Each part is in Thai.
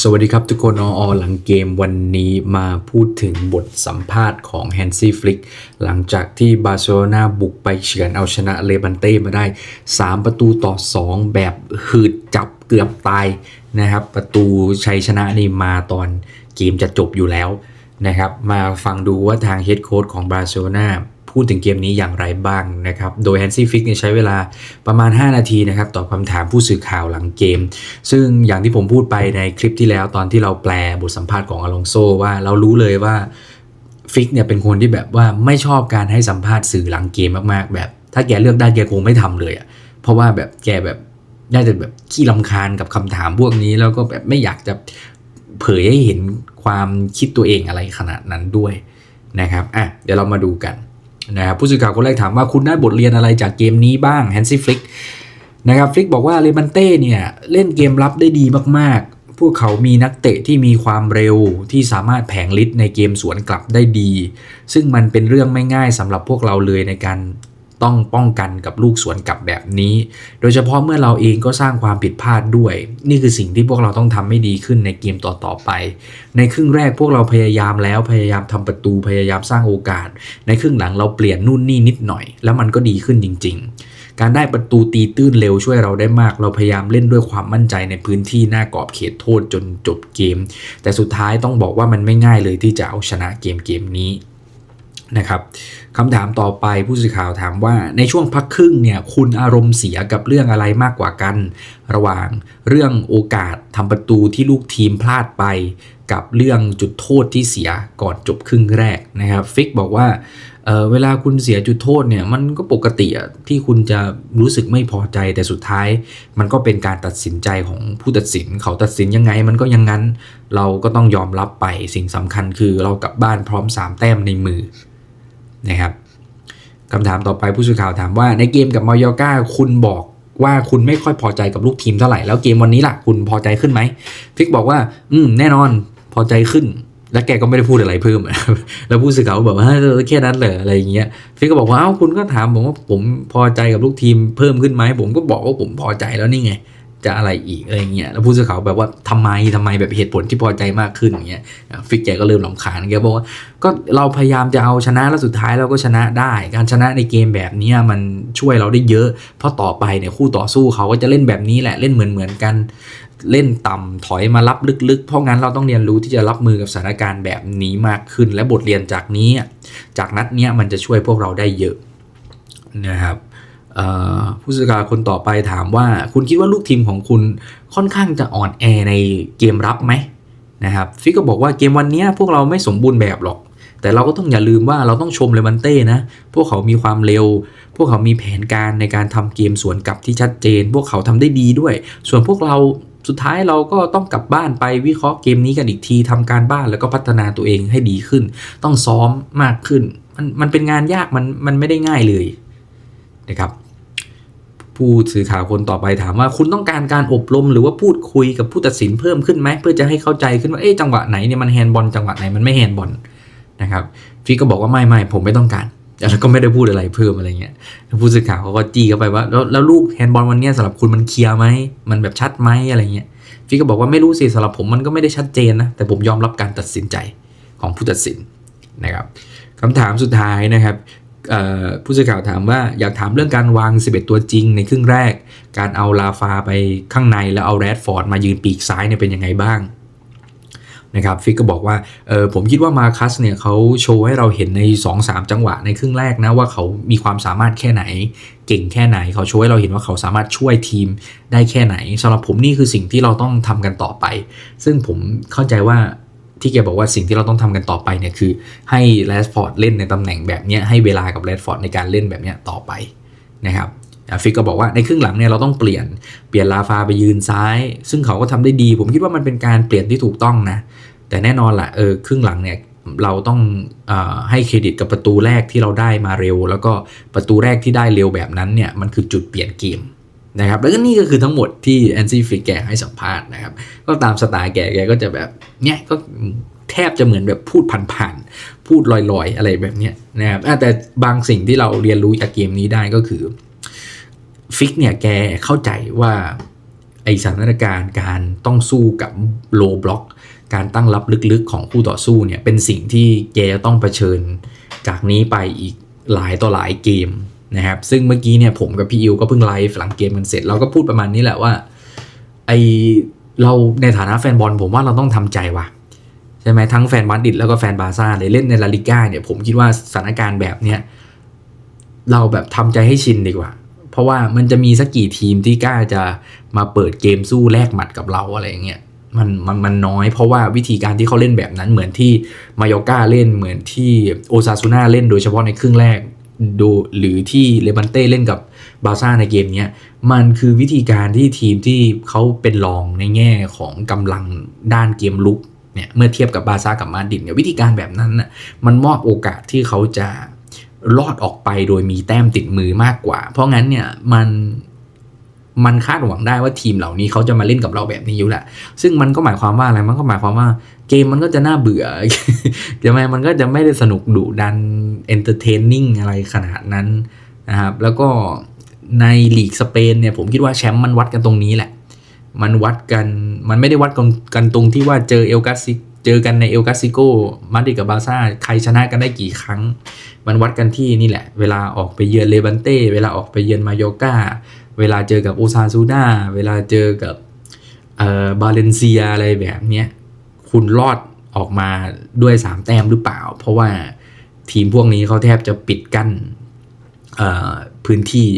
สวัสดีครับทุกคนออหลังเกมวันนี้มาพูดถึงบทสัมภาษณ์ของแฮนซี่ฟลิกหลังจากที่บาร์เซโลนาบุกไปเฉือนเอาชนะเลบันเต้มาได้ 3 ประตูต่อ 2 แบบหืดจับเกือบตายนะครับ ประตูชัยชนะนี่มาตอนเกมจะจบอยู่แล้วนะครับ มาฟังดูว่าทางเฮดโค้ชของบาร์เซโลนา พูดถึงเกมนี้อย่างไรบ้างนะครับ โดยแฮนซี่ฟิกใช้เวลาประมาณ 5 นาทีนะครับตอบคำถามผู้สื่อข่าวหลังเกม ซึ่งอย่างที่ผมพูดไปในคลิปที่แล้วตอนที่เราแปลบทสัมภาษณ์ของอลองโซว่าเรารู้เลยว่าฟิกเนี่ยเป็นคนที่แบบว่าไม่ชอบการให้สัมภาษณ์สื่อหลังเกมมากๆ แบบ ถ้าแกเลือกได้แกคงไม่ทำเลยอะเพราะว่าแบบแกแบบน่าจะแบบขี้ลำคาญกับคำถามพวกนี้แล้วก็แบบไม่อยากจะเผยให้เห็นความคิดตัวเองอะไรขนาดนั้นด้วยนะครับอะเดี๋ยวเรามาดูกัน นะครับผู้สื่อข่าวคนแรกถามว่าคุณได้บทเรียนอะไรจากเกมนี้บ้างแฮนซี่ฟลิกนะครับฟลิกบอกว่าเลบันเต้เนี่ยเล่นเกมรับได้ดีมากๆ พวกเขามีนักเตะที่มีความเร็วที่สามารถแผงลิดในเกมสวนกลับได้ดี ซึ่งมันเป็นเรื่องไม่ง่ายสำหรับพวกเราเลยในการ ต้องป้องกันกับลูกสวนกลับแบบนี้ โดยเฉพาะเมื่อเราเองก็สร้างความผิดพลาดด้วย นี่คือสิ่งที่พวกเราต้องทำให้ดีขึ้นในเกมต่อๆไป ในครึ่งแรกพวกเราพยายามแล้วพยายามทำประตูพยายามสร้างโอกาส ในครึ่งหลังเราเปลี่ยนนู่นนี่นิดหน่อย แล้วมันก็ดีขึ้นจริง ๆ การได้ประตูตีตื้นเร็วช่วยเราได้มาก เราพยายามเล่นด้วยความมั่นใจในพื้นที่หน้ากรอบเขตโทษจนจบเกม แต่สุดท้ายต้องบอกว่ามันไม่ง่ายเลยที่จะเอาชนะเกมเกมนี้ นะครับคำถามต่อไปผู้สื่อข่าวถามว่าในช่วงพักครึ่งเนี่ยคุณอารมณ์เสียกับเรื่องอะไรมากกว่ากัน ระหว่างเรื่องโอกาสทำประตูที่ลูกทีมพลาดไป กับเรื่องจุดโทษที่เสียก่อนจบครึ่งแรกนะครับฟิกบอกว่าเเวลาคุณเสียจุดโทษเนี่ยมันก็ปกติที่คุณจะรู้สึกไม่พอใจแต่สุดท้าย มันก็เป็นการตัดสินใจของผู้ตัดสินเขาตัดสินยังไง มันก็ยังงั้น เราก็ต้องยอมรับไปสิ่งสำคัญคือเรากลับบ้านพร้อม 3 แต้มในมือ นะครับคำถามต่อไปผู้สื่อข่าวถามว่าในเกมกับมายอกาคุณบอกว่าคุณไม่ค่อยพอใจกับลูกทีมเท่าไหร่แล้วเกมวันนี้ล่ะคุณพอใจขึ้นไหมฟิกบอกว่า อืม แน่นอนพอใจขึ้น แล้วแกก็ไม่ได้พูดอะไรเพิ่มแล้วผู้สื่อข่าวบอกว่าแค่นั้นเหรออะไรอย่างเงี้ยฟิกก็บอกว่าเอ้าคุณก็ถามผมว่าผมพอใจกับลูกทีมเพิ่มขึ้นไหมผมก็บอกว่าผมพอใจแล้วนี่ไง จะอะไรอีกอะไรเงี้ยแล้วผู้สื่อข่าวแบบว่าทำไมทำไมแบบเหตุผลที่พอใจมากขึ้นอย่างเงี้ยฟิกแกก็เริ่มลำคาญแกบอกว่าก็เราพยายามจะเอาชนะแล้วสุดท้ายเราก็ชนะได้ การชนะในเกมแบบนี้มันช่วยเราได้เยอะ เพราะต่อไปเนี่ยคู่ต่อสู้เขาก็จะเล่นแบบนี้แหละเล่นเหมือนเหมือนกันเล่นต่ำถอยมารับลึกๆ เพราะงั้นเราต้องเรียนรู้ที่จะรับมือกับสถานการณ์แบบนี้มากขึ้น และบทเรียนจากนี้ จากนัดเนี้ยมันจะช่วยพวกเราได้เยอะนะครับ ผู้สื่อข่าวคนต่อไปถามว่า คุณคิดว่าลูกทีมของคุณค่อนข้างจะอ่อนแอในเกมรับไหมนะครับฟิกก็บอกว่าเกมวันนี้พวกเราไม่สมบูรณ์แบบหรอก แต่เราก็ต้องอย่าลืมว่าเราต้องชมเลวันเต้นะ พวกเขามีความเร็ว พวกเขามีแผนการในการทำเกมสวนกลับที่ชัดเจน พวกเขาทำได้ดีด้วย ส่วนพวกเราสุดท้ายเราก็ต้องกลับบ้านไปวิเคราะห์เกมนี้กันอีกทีทำการบ้านแล้วก็พัฒนาตัวเองให้ดีขึ้น ต้องซ้อมมากขึ้น มันมันเป็นงานยากมันมันไม่ได้ง่ายเลยนะครับ ผู้สื่อข่าวคนต่อไปถามว่าคุณต้องการการอบรม หรือว่าพูดคุยกับผู้ตัดสินเพิ่มขึ้นไหมเพื่อจะให้เข้าใจขึ้นว่าเอ๊ะจังหวะไหนเนี่ยมันแฮนด์บอลจังหวะไหนมันไม่แฮนด์บอลนะครับฟีก็บอกว่าไม่ไม่ผมไม่ต้องการแล้วก็ไม่ได้พูดอะไรเพิ่มอะไรเงี้ยผู้สื่อข่าวเขาก็จี้เข้าไปว่าแล้วแล้วลูกแฮนด์บอลวันนี้สำหรับคุณมันเคลียร์ไหมมันแบบชัดไหมอะไรเงี้ยฟีก็บอกว่าไม่รู้สิสำหรับผมมันก็ไม่ได้ชัดเจนนะแต่ผมยอมรับการตัดสินใจของผู้ตัดสินนะครับคำถามสุดท้ายนะครับ ผู้สื่อข่าวถามว่าอยากถามเรื่องการวาง 11 ตัวจริงในครึ่งแรก การเอาลาฟาไปข้างในแล้วเอาแรดฟอร์ดมายืนปีกซ้ายเนี่ยเป็นยังไงบ้างนะครับฟิกก็บอกว่าเออผมคิดว่ามาคัสเนี่ยเขาโชว์ให้เราเห็นใน 2-3 จังหวะในครึ่งแรกนะว่าเขามีความสามารถแค่ไหน เก่งแค่ไหนเขาโชว์ให้เราเห็นว่าเขาสามารถช่วยทีมได้แค่ไหนสำหรับผมนี่คือสิ่งที่เราต้องทำกันต่อไป ซึ่งผมเข้าใจว่า ที่แกบอกว่าสิ่งที่เราต้องทำกันต่อไปเนี่ยคือให้แรดฟอร์ดเล่นในตำแหน่งแบบนี้ให้เวลากับแรดฟอร์ดในการเล่นแบบนี้ต่อไปนะครับฟิกก็บอกว่าในครึ่งหลังเนี่ยเราต้องเปลี่ยนเปลี่ยนลาฟาไปยืนซ้าย ซึ่งเขาก็ทำได้ดี ผมคิดว่ามันเป็นการเปลี่ยนที่ถูกต้องนะ แต่แน่นอนละเออครึ่งหลังเนี่ยเราต้องอให้เครดิตกับประตูแรกที่เราได้มาเร็ว แล้วก็ประตูแรกที่ได้เร็วแบบนั้นเนี่ยมันคือจุดเปลี่ยนเกม นะครับแล้วก็นี่ก็คือทั้งหมดที่แอนซี่ฟิกแกให้สัมภาษณ์นะครับ ก็ตามสไตล์แกแกก็จะแบบเนี้ยก็แทบจะเหมือนแบบพูดผ่านๆพูดลอยๆ อะไรแบบเนี้ยนะครับแต่บางสิ่งที่เราเรียนรู้จากเกมนี้ได้ก็คือฟิกเนี่ยแกเข้าใจว่าไอสถานการณ์การต้องสู้กับโลบล็อกการตั้งรับลึกๆของคู่ต่อสู้เนี่ยเป็นสิ่งที่แกจะต้องเผชิญจากนี้ไปอีกหลายต่อหลายเกม นะครับซึ่งเมื่อกี้เนี่ยผมกับพี่อิวก็เพิ่งไลฟ์หลังเกมมันเสร็จเราก็พูดประมาณนี้แหละว่าไอเราในฐานะแฟนบอลผมว่าเราต้องทำใจว่ะใช่ไหมทั้งแฟนมาดริดแล้วก็แฟนบาร์ซ่าเลยเล่นในลาลิก้าเนี่ยผมคิดว่าสถานการณ์แบบเนี้ยเราแบบทำใจให้ชินดีกว่า เพราะว่ามันจะมีสักกี่ทีมที่กล้าจะมาเปิดเกมสู้แลกหมัดกับเราอะไรอย่างเงี้ยมันมันมันน้อยเพราะว่าวิธีการที่เขาเล่นแบบนั้นเหมือนที่มายอก้าเล่นเหมือนที่โอซาซูน่าเล่นโดยเฉพาะในครึ่งแรก ดูหรือที่เลบันเต้เล่นกับบาร์ซ่าในเกมนี้มันคือวิธีการที่ทีมที่เขาเป็นรองในแง่ของกำลังด้านเกมลุกเนี่ยเมื่อเทียบกับบาร์ซ่ากับมาดิดเนี่ยวิธีการแบบนั้นน่ะมันมอบโอกาสที่เขาจะรอดออกไปโดยมีแต้มติดมือมากกว่า เพราะงั้นเนี่ยมัน มันคาดหวังได้ว่าทีมเหล่านี้เขาจะมาเล่นกับเราแบบนี้อยู่แหละ ซึ่งมันก็หมายความว่าอะไร มันก็หมายความว่าเกมมันก็จะน่าเบื่อใช่ไหมมันก็จะไม่ได้สนุกดุดันเอนเตอร์เทนนิ่งอะไรขนาดนั้นนะครับ แล้วก็ในลีกสเปนเนี่ยผมคิดว่าแชมป์มันวัดกันตรงนี้แหละ มันวัดกัน มันไม่ได้วัดกันกันตรงที่ว่าเจอเอลกาซิเจอกันในเอลกาซิโกมาดริดกับบาซ่าใครชนะกันได้กี่ครั้ง มันวัดกันที่นี่แหละ เวลาออกไปเยือนเลบันเต้ เวลาออกไปเยือนมายอกา เวลาเจอกับโอซาซูนาเวลาเจอกับเอ่อบาเลนเซียอะไรแบบเนี้ยคุณรอดออกมาด้วย 3 แต้มหรือเปล่า เพราะว่าทีมพวกนี้เขาแทบจะปิดกั้นพื้นที่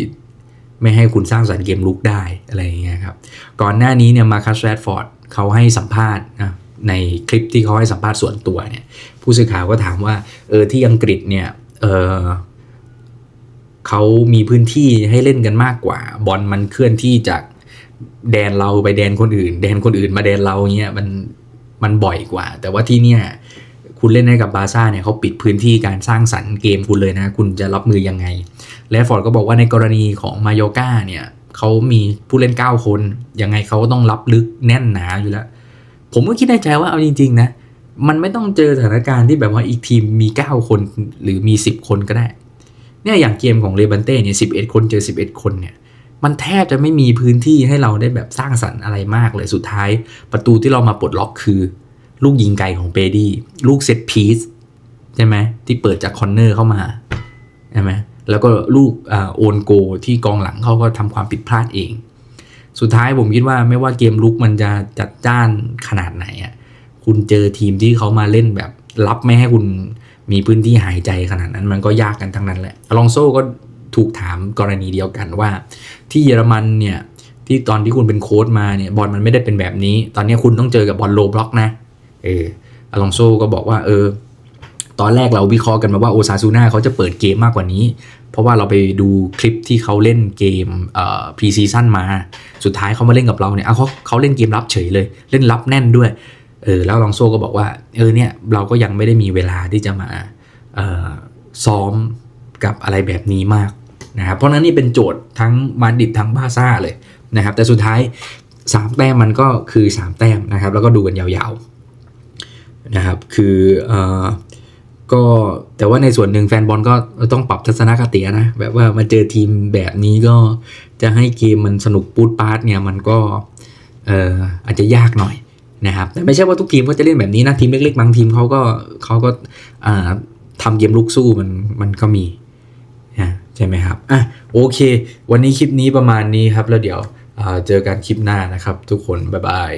ไม่ให้คุณสร้างสรรค์เกมลุกได้อะไรอย่างเงี้ยครับ ก่อนหน้านี้เนี่ยมาคัสแรดฟอร์ดเขาให้สัมภาษณ์นะในคลิปที่เขาให้สัมภาษณ์ส่วนตัวเนี่ยผู้สื่อข่าวก็ถามว่าเออที่อังกฤษเนี่ยเออ เขามีพื้นที่ให้เล่นกันมากกว่า บอลมันเคลื่อนที่จากแดนเราไปแดนคนอื่น แดนคนอื่นมาแดนเราเงี้ยมันมันบ่อยกว่า แต่ว่าที่เนี่ยคุณเล่นให้กับบาซ่าเนี่ยเขาปิดพื้นที่การสร้างสรรค์เกมคุณเลยนะ คุณจะรับมือยังไง และฟอร์ดก็บอกว่าในกรณีของมาโยกาเนี่ยเขามีผู้เล่น 9 คน ยังไงเขาก็ต้องรับลึกแน่นหนาอยู่แล้ว ผมก็คิดในใจว่าเอาจริง ๆ นะ มันไม่ต้องเจอสถานการณ์ที่แบบว่าอีกทีมมี 9 คนหรือมี 10 คนก็ได้ เนี่ยอย่างเกมของเลบันเต้เนี่ยสิคนเจอ11คนเนี่ยมันแทบจะไม่มีพื้นที่ให้เราได้แบบสร้างสรรค์อะไรมากเลยสุดท้าย ประตูที่เรามาปลดล็อกคือ ลูกยิงไกลของเปดี้ลูกเซตพีซใช่ไหมที่เปิดจากคอนเนอร์เข้ามาใช่ไหมแล้วก็ลูกอโอนโกที่กองหลังเขาก็ทำความผิดพลาดเอง สุดท้ายผมคิดว่าไม่ว่าเกมลุกมันจะจัดจ้านขนาดไหนอะคุณเจอทีมที่เขามาเล่นแบบรับไม่ให้คุณ มีพื้นที่หายใจขนาดนั้นมันก็ยากกันทั้งนั้นแหละอลองโซก็ถูกถามกรณีเดียวกันว่า ที่เยอรมันเนี่ยที่ตอนที่คุณเป็นโค้ชมาเนี่ยบอลมันไม่ได้เป็นแบบนี้ ตอนนี้คุณต้องเจอกับบอลโลบล็อกนะเอออลองโซก็บอกว่าเออตอนแรกเราวิเคราะห์กันมาว่าโอซาซูน่าเขาจะเปิดเกมมากกว่านี้ เพราะว่าเราไปดูคลิปที่เขาเล่นเกมเอ่อพรีซีซั่นมา สุดท้ายเขามาเล่นกับเราเนี่ยเขาเขาเล่นเกมรับเฉยเลย เล่นรับแน่นด้วย เออแล้วลองโซก็บอกว่าเออเนี่ยเราก็ยังไม่ได้มีเวลาที่จะมาออซ้อมกับอะไรแบบนี้มากนะครับเพราะนั้นนี่เป็นโจทย์ทั้งมาดิดทั้งบาซ่าเลยนะครับแต่สุดท้าย 3 แต้มมันก็คือ 3 แต้มนะครับแล้วก็ดูกันยาวๆนะครับคือเออก็แต่ว่าในส่วนหนึ่งแฟนบอลก็ต้องปรับทัศนคตินะแบบว่ามาเจอทีมแบบนี้ก็จะให้เกมมันสนุกปูดปาร์ตเนี่ยมันก็เอออาจจะยากหน่อย นะครับแต่ไม่ใช่ว่าทุกทีมก็จะเล่นแบบนี้นะทีมเล็กๆบางทีมเขาก็เขาก็ทำเกมลุกสู้มันมันก็มีนะใช่ไหมครับอะโอเค วันนี้คลิปนี้ประมาณนี้ครับแล้วเดี๋ยวเจอกันคลิปหน้านะครับ ทุกคนบ๊ายบาย